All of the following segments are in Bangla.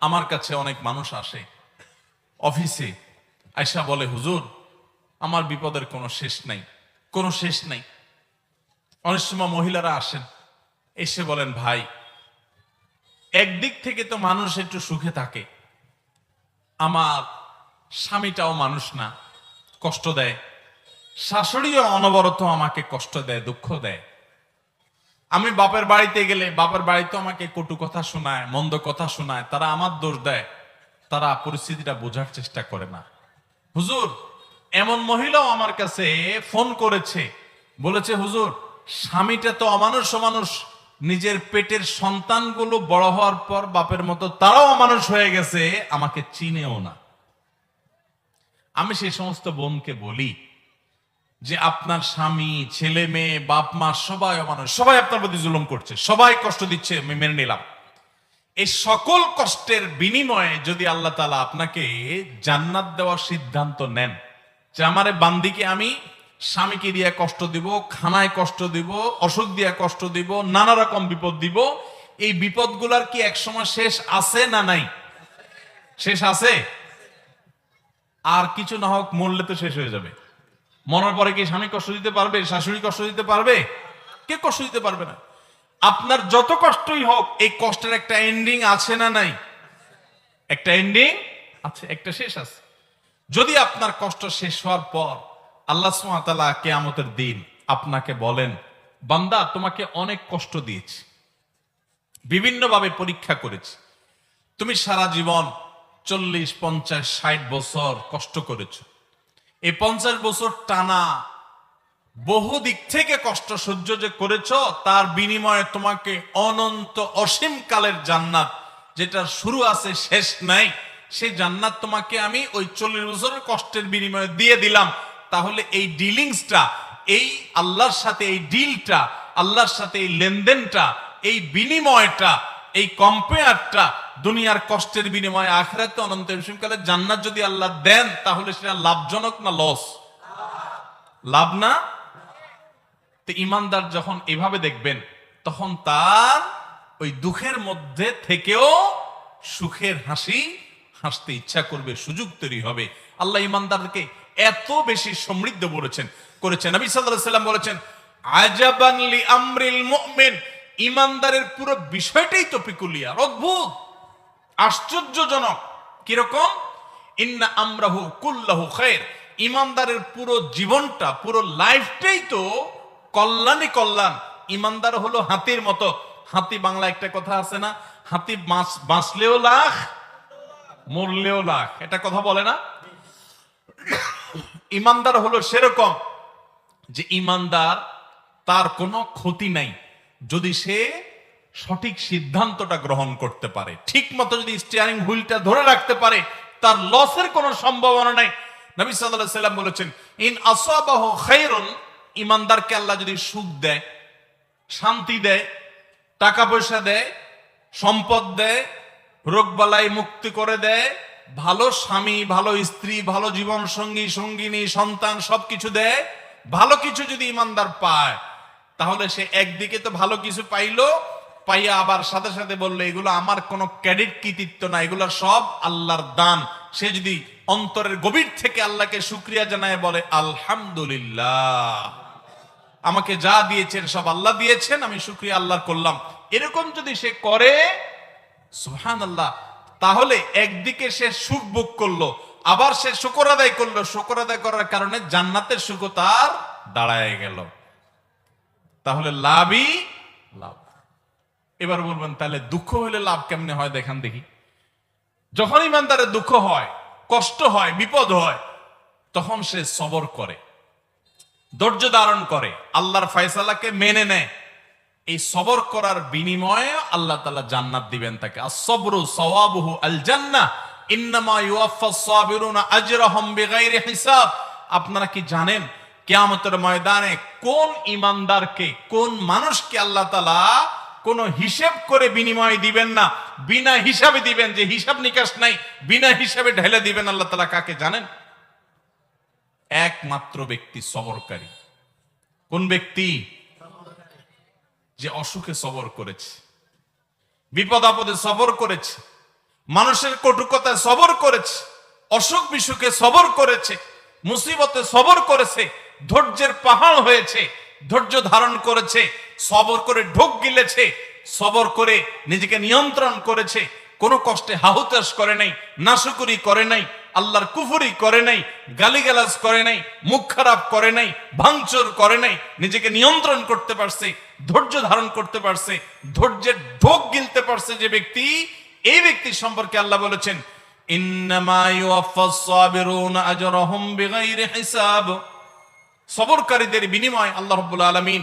আমার কাছে অনেক মানুষ আসে। অফিসে আয়সা বলে, হুজুর, আমার বিপদের কোনো শেষ নাই, কোনো শেষ নাই। অনেক সময় মহিলারা আসেন, এসে বলেন, ভাই, একদিক থেকে তো মানুষ একটু সুখে থাকে, আমার স্বামীটাও মানুষ না, কষ্ট দেয়, শাশুড়িও অনবরত আমাকে কষ্ট দেয়, দুঃখ দেয়। আমি বাপের বাড়িতে গেলে বাপের বাড়িতে আমাকে কটু কথা শোনায়, মন্দ কথা শোনায়, তারা আমার দোষ দেয়। তারা পরিস্থিতিটা বোঝার চেষ্টা করে না। হুজুর, এমন মহিলাও আমার কাছে ফোন করেছে। বলেছে, হুজুর, স্বামীটা তো অমানুষ অমানুষ। নিজের পেটের সন্তানগুলো বড় হওয়ার পর বাপের মতো তারাও অমানুষ হয়ে গেছে, আমাকে চিনেও না। আমি সেই সমস্ত বোনকে বলি যে আপনার স্বামী, ছেলে, মেয়ে, বাপ, মা, সবাই অমানুষ, সবাই আপনার প্রতি জুলুম করছে, সবাই কষ্ট দিচ্ছে, আমি মেনে নিলাম। এই সকল কষ্টের বিনিময়ে যদি আল্লাহ তালা আপনাকে জান্নাত দেওয়ার সিদ্ধান্ত নেন, যে আমারে বান্দিকে আমি স্বামীকে দিয়ে কষ্ট দিব, খানায় কষ্ট দিব, অসুখ দিয়ে কষ্ট দিব, নানা রকম বিপদ দিব, এই বিপদগুলার কি একসময় শেষ আছে না নাই? শেষ আছে? আর কিছু না হোক, মরলে তো শেষ হয়ে যাবে। মরার পরে কি স্বামী কষ্ট দিতে পারবে? শাশুড়ি কষ্ট দিতে পারবে? কে কষ্ট দিতে পারবে না? আপনার যত কষ্টই হোক, এই কষ্টের একটা এন্ডিং আছে না নাই? একটা এন্ডিং আছে, একটা শেষ আছে। যদি আপনার কষ্ট শেষ হওয়ার পর আল্লাহ সুমাতালা কেয়ামতের দিন আপনাকে বলেন, বান্দা, তোমাকে অনেক কষ্ট দিয়েছি। বিভিন্নভাবে পরীক্ষা করেছি। তুমি সারা জীবন চল্লিশ, পঞ্চাশ, ষাট বছর কষ্ট করেছ। এই পঞ্চাশ বছর টানা বহু দিক থেকে কষ্ট সহ্য যে করেছ, তার বিনিময়ে তোমাকে অনন্ত অসীম কালের জান্নাত যেটা শুরু আছে শেষ নাই, সেই জান্নাত তোমাকে আমি ওই চল্লিশ বছরের কষ্টের বিনিময়ে দিয়ে দিলাম। তাহলে এই ডিলিংসটা, এই আল্লাহর সাথে এই ডিলটা, আল্লাহর সাথে এই লেনদেনটা, এই বিনিময়টা, এই কম্পেয়ারটা দুনিয়ার কষ্টের বিনিময়ে আখেরাতে অনন্ত কালে জান্নাত যদি আল্লাহ দেন, তাহলে সেটা লাভজনক না লস লাভ না? তো ইমানদার যখন এভাবে দেখবেন, তখন তার ওই দুঃখের মধ্যে থেকেও সুখের হাসি হাসতে ইচ্ছা করবে, সুযোগ তৈরি হবে। আল্লাহ ইমানদারকে এত বেশি সমৃদ্ধ বলেছেন, করেছেন। নবী সাল্লাল্লাহু বলেছেন আজাবান লি আমরিল মুমিন। ইমানদারের পুরো বিষয়টাই তো পিকুলিয়ার, অদ্ভুত। আশ্চর্যজনক। কীরকম? ইন্না আমরাহু কুল্লাহু খায়ের ইমানদারের পুরো জীবনটা, পুরো লাইফটাই তো কল্যাণই কল্যাণ। ইমানদার হলো হাতির মতো। হাতি বাংলা একটা কথা আছে না, হাতি বাঁচ, বাঁচলেও লাখ, মরলেও লাখ। এটা কথা বলে না? ইমানদার হলো সেরকম যে ইমানদার তার কোনো ক্ষতি নাই। যদি সে সঠিক সিদ্ধান্তটা গ্রহণ করতে পারে। ঠিক মতো যদি স্টিয়ারিং হুইলটা ধরে রাখতে পারে, তার লসের কোনো সম্ভাবনা নাই। নবী আলাইহি সাল্লাম বলেছেন, ইন আসাবাহু ইমানদারকে আল্লাহ যদি সুখ দেয়, শান্তি দেয় টাকা পয়সা দেয়, সম্পদ দেয়, রোগবালাই মুক্তি করে দেয়, ভালো স্বামী, ভালো স্ত্রী, ভালো জীবন সঙ্গী সঙ্গিনী, সন্তান সবকিছু দেয়, ভালো কিছু যদি ইমানদার পায়, তাহলে সে একদিকে তো ভালো কিছু পাইলো পাইয়া আবার সাথে সাথে বলল, এগুলো আমার কোনো ক্রেডিট কৃতিত্ব না, এগুলো সব আল্লাহর দান। সে যদি অন্তরের গভীর থেকে আল্লাহকে শুক্রিয়া জানায়, বলে, আলহামদুলিল্লাহ, আমাকে যা দিয়েছেন, সব আল্লাহ দিয়েছেন, আমি শুক্রিয়া আল্লাহ করলাম। এরকম যদি সে করে সুহান আল্লাহ তাহলে একদিকে সে সুখ ভোগ করল, আবার সে শুকর আদায় করল। শুকর আদায় করার কারণে জান্নাতের সুখ তার দাঁড়ায় গেল। তাহলে লাভই লাভ। এবার বলবেন, তাহলে দুঃখ হলে লাভ কেমনে হয় দেখান দেখি। যখন ইমানদারের দুঃখ হয়, কষ্ট হয়, বিপদ হয়, তখন সে সবর করে, ধৈর্য ধারণ করে, আল্লাহর ফয়সালাকে মেনে নেয়। এই সবর করার বিনিময়ে আল্লাহ তালা জান্নাত দিবেন তাকে। আসবরু সওয়াবুহু আল জান্নাহ আপনারা কি জানেন, কিয়ামতের ময়দানে কোন ইমানদারকে, কোন মানুষকে আল্লাহ তাআলা কোন হিসেব করে বিনিময় দিবেন না। বিনা হিসাবে দিবেন যে হিসাব নিকাশ নাই, বিনা হিসাবে ঢেলে দিবেন, আল্লাহ তালা কাকে জানেন? একমাত্র ব্যক্তি সবরকারী। কোন ব্যক্তি? যে অসুখে সবর করেছে, বিপদ আপদে সবর করেছে, মানুষের কটুকতায় সবর করেছে, অসুখ বিসুখে সবর করেছে, মুসিবতে সবর করেছে, ধৈর্যের পাহাড় হয়েছে, ধৈর্য ধারণ করেছে সবর করে ঢোক গিলেছে, সবর করে নিজেকে নিয়ন্ত্রণ করেছে, কোনো কষ্টে হাহুতাস করে নাই, নাশুকুরি করে নাই, আল্লাহর কুফুরি করে নাই, গালিগালাজ করে নাই, মুখ খারাপ করে নাই, ভাঙচুর করে নাই, নিজেকে নিয়ন্ত্রণ করতে পারছে, ধৈর্য ধারণ করতে পারছে, ধৈর্যের ঢোক গিলতে পারছে যে ব্যক্তি, এই ব্যক্তি সম্পর্কে আল্লাহ বলেছেন সবরকারীদের বিনিময় আল্লাহ রাব্বুল আলামিন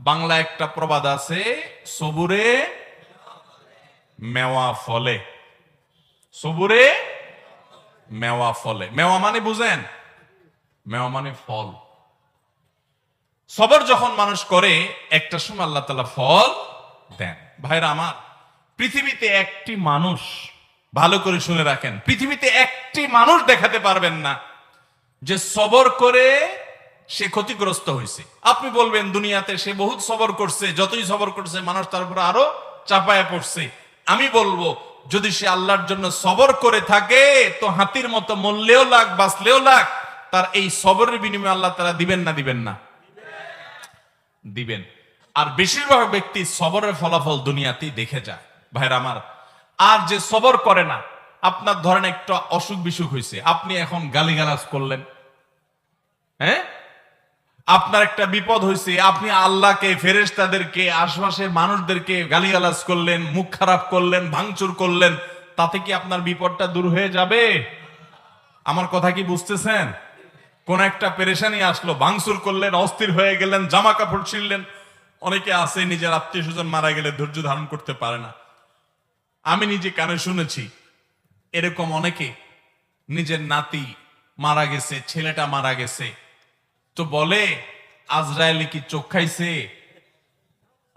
বাংলা একটা প্রবাদ আছে, সবুরে মেওয়া ফলে। সবুরে মেওয়া ফলে। মেওয়া মানে বুঝেন? মেওয়া মানে ফল। সবর যখন মানুষ করে, একটা সময় আল্লাহ তালা ফল দেন। ভাইরা আমার, পৃথিবীতে একটি মানুষ, ভালো করে শুনে রাখেন, পৃথিবীতে একটি মানুষ দেখাতে পারবেন না। যে সবর করে সে ক্ষতিগ্রস্ত হয়েছে। আপনি বলবেন, দুনিয়াতে সে বহুত সবর করছে, যতই সবর করছে, মানুষ তার উপর আরও চাপায়া পড়ছে। আমি বলব, যদি সে আল্লাহর জন্য সবর করে থাকে, তো হাতির মতো মরলেও লাগ, বাঁচলেও লাগ, তার এই সবরের বিনিময়ে আল্লাহ তারা দিবেন না দিবেন না? দিবেন। আর বেশিরভাগ ব্যক্তি সবরের ফলাফল দুনিয়াতেই দেখে যায়। ভাইরা আমার, আর যে সবর করে না, আপনার ধরেন একটা অসুখ বিসুখ হয়েছে আপনি এখন গালিগালাজ করলেন। হ্যাঁ? আপনার একটা বিপদ হয়েছে আপনি আল্লাহকে, ফেরেশতাদেরকে, আশপাশের মানুষদেরকে গালিগালাজ করলেন, মুখ খারাপ করলেন, ভাঙচুর করলেন, তাতে কি আপনার বিপদটা দূর হয়ে যাবে? আমার কথা কি বুঝতেছেন? কোন একটা পেরেশানি আসলো, ভাঙচুর করলেন, অস্থির হয়ে গেলেন জামা কাপড় ছিঁড়লেন। অনেকে আছে, নিজের আত্মীয় স্বজন মারা গেলে ধৈর্য ধারণ করতে পারে না। আমি নিজে কানে শুনেছি, এরকম অনেকে নিজের নাতি মারা গেছে, ছেলেটা মারা গেছে তো বলে আজরায়েলি কি চোখ খাইছে?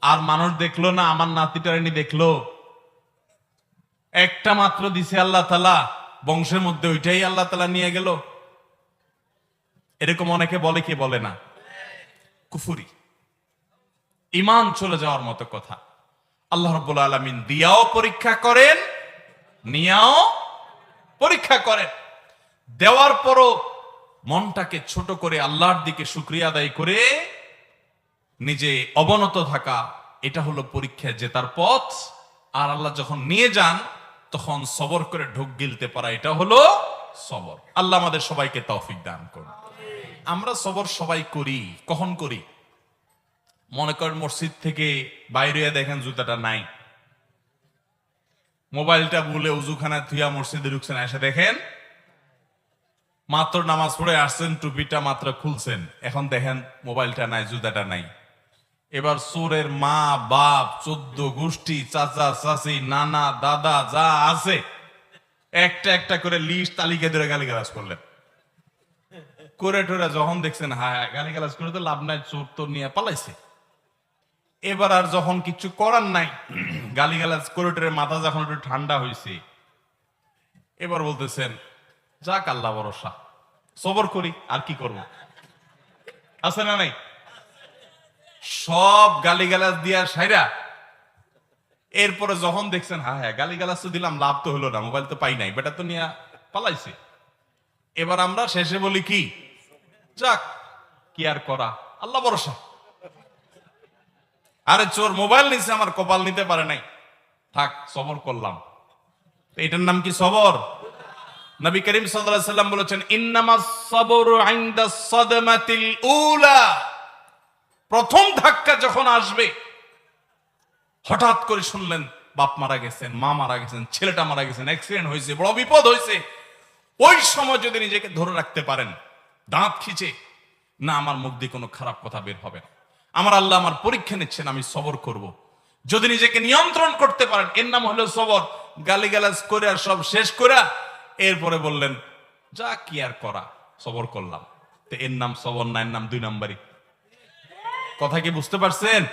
আর মানুষ দেখল না, আমার নাতিটারানি দেখল? একটা মাত্র দিছে আল্লাহ তালা বংশের মধ্যে ওইটাই আল্লাহ তালা নিয়ে গেল। এরকম অনেকে বলে, কি বলে না? কুফুরি। ইমান চলে যাওয়ার মতো কথা। আল্লাহ রব্বুল আলমিন দিয়াও পরীক্ষা করেন, নিয়াও পরীক্ষা করেন। দেওয়ার পরও মনটাকে ছোট করে আল্লাহর দিকে শুক্রিয়া আদায় করে নিজে অবনত থাকা, এটা হলো পরীক্ষায় জেতার পথ। আর আল্লাহ যখন নিয়ে যান, তখন সবর করে ঢোক গিলতে পারা, এটা হলো সবর। আল্লাহ আমাদের সবাইকে তৌফিক দান করুন। আমরা সবর সবাই করি, কখন করি? মনে করেন মসজিদ থেকে বাইরে দেখেন জুতাটা নাই। মোবাইলটা বলে উজুখানা থুয়া মসজিদে ঢুকছেন, এসে দেখেন মাত্র নামাজ পড়ে আসছেন, টুপিটা মাত্র খুলছেন। এখন দেখেন, মোবাইলটা নাই, জুতাটা নাই। এবার সোরের মা, বাপ, চোদ্দ গোষ্ঠী, চাচা, চাচি, নানা, দাদা, যা আছে, একটা একটা করে লিস্ট তালিকা ধরে গালি গালাজ করলেন। করে টোরে যখন দেখছেন হ্যাঁ গালি গালাজ করে তো লাভ নাই, চোর তো নিয়ে পালাইছে। এবার আর যখন কিছু করার নাই গালি গালাজ করে টোরে মাথা যখন একটু ঠান্ডা হয়েছে এবার বলতেছেন যাক আল্লাহ ভরসা। সবর করি, আর কি করব? আছে না নাই? সব গালিগালাজ দিয়া সাইরা, এরপরে যখন দেখছেন হ্যাঁ হ্যাঁ গালিগালাজ তো দিলাম, লাভ তো হলো না, মোবাইল তো পাই নাই, বেটা তো নিয়ে পালাইছে। এবার আমরা শেষে বলি কি? যাক, কি আর করা? আল্লাহ ভরসা। আরে চোর, মোবাইল নিছে, আমার কপাল নিতে পারে নাই। থাক, সবর করলাম। এটার নাম কি সবর? নবী করিম সাল্লাম বলেছেন, ইন্নামাস উলা। প্রথম ধাক্কা যখন আসবে, হঠাৎ করে শুনলেন, বাপ মারা গেছেন, মা মারা গেছেন, ছেলেটা মারা গেছেন অ্যাক্সিডেন্ট হয়েছে, বড় বিপদ হয়েছে। ওই সময় যদি নিজেকে ধরে রাখতে পারেন, দাঁত খিচে, না, আমার মুখ দিয়ে কোনো খারাপ কথা বের হবে না। আমার আল্লাহ আমার পরীক্ষা নিচ্ছেন, আমি সবর করব। যদি নিজেকে নিয়ন্ত্রণ করতে পারেন, এর নাম হলো সবর। গালিগালাজ করে সব শেষ করে এরপরে বললেন, যা কি আর করা? সবর করলাম। তো এর নাম সবর না, এর নাম দুই নাম্বারই। কথা কি বুঝতে পারছেন?